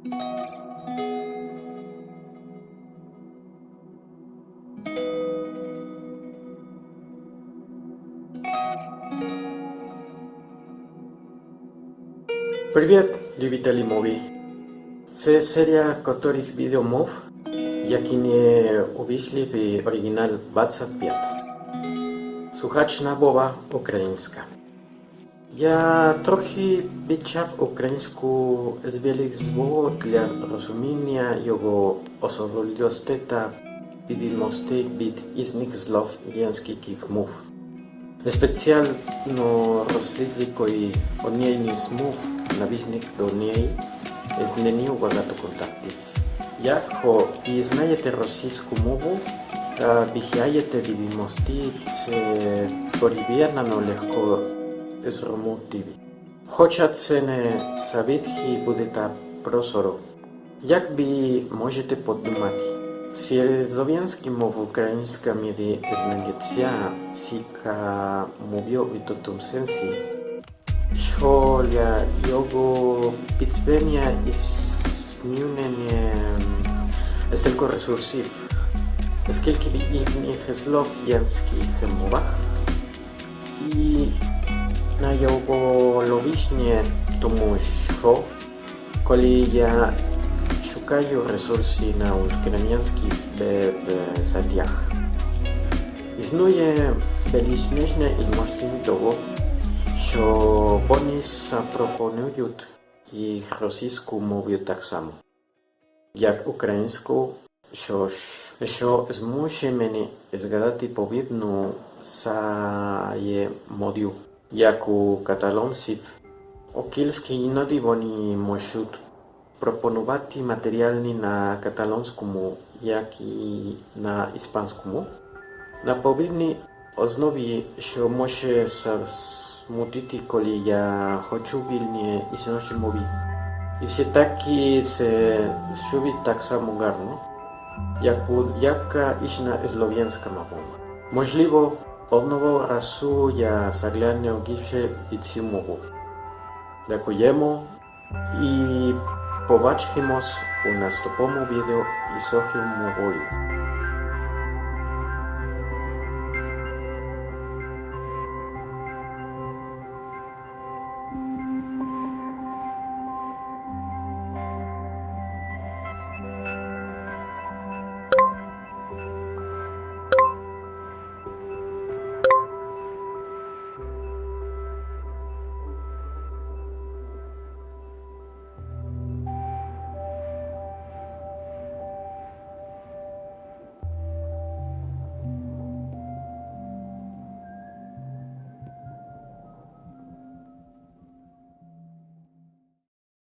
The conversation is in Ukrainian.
Привет, любители муви! Це серія, которых відео мов, які не увійшли в оригінал 25. Слухач на Бова українська. Я трохи вивчав українську з великого для розуміння його особливостей та відмінностей від ізних слов єнських мов. Спеціально розслідкою однієї з мов, навісних до неї, змінив багато контактів. Якщо і знаєте російську мову, та вихяєте відомості, це порівняно легко зробити. Хоча це не совітки буде та прозоро. Як ви можете подумати? Серед слов'янських мов українська мірі знайдеться сіка мов'ю в тому сенсі, що для його підтвердження існування стільки ресурсів, скільки в їхніх слов'янських мовах, і на його логічні, тому що коли я шукаю ресурси на українських сайтах. Існує величезна ймовірність того, що вони запропонують і російську мову так само, як українську, що, що змушує мене згадати повідну взаємодію, як у каталонців, оскільки іноді вони можуть пропонувати матеріали на каталонському, як і на іспанському, на повільній основі, що може смутити, коли я хочу вільні існуючі мови. І все таки це звучить так само гарно, як будь-яка інша слов'янська мова. Можливо, одного разу я загляну більше від цю мову. Дякуємо і побачимось у наступному відео із Охим мовою.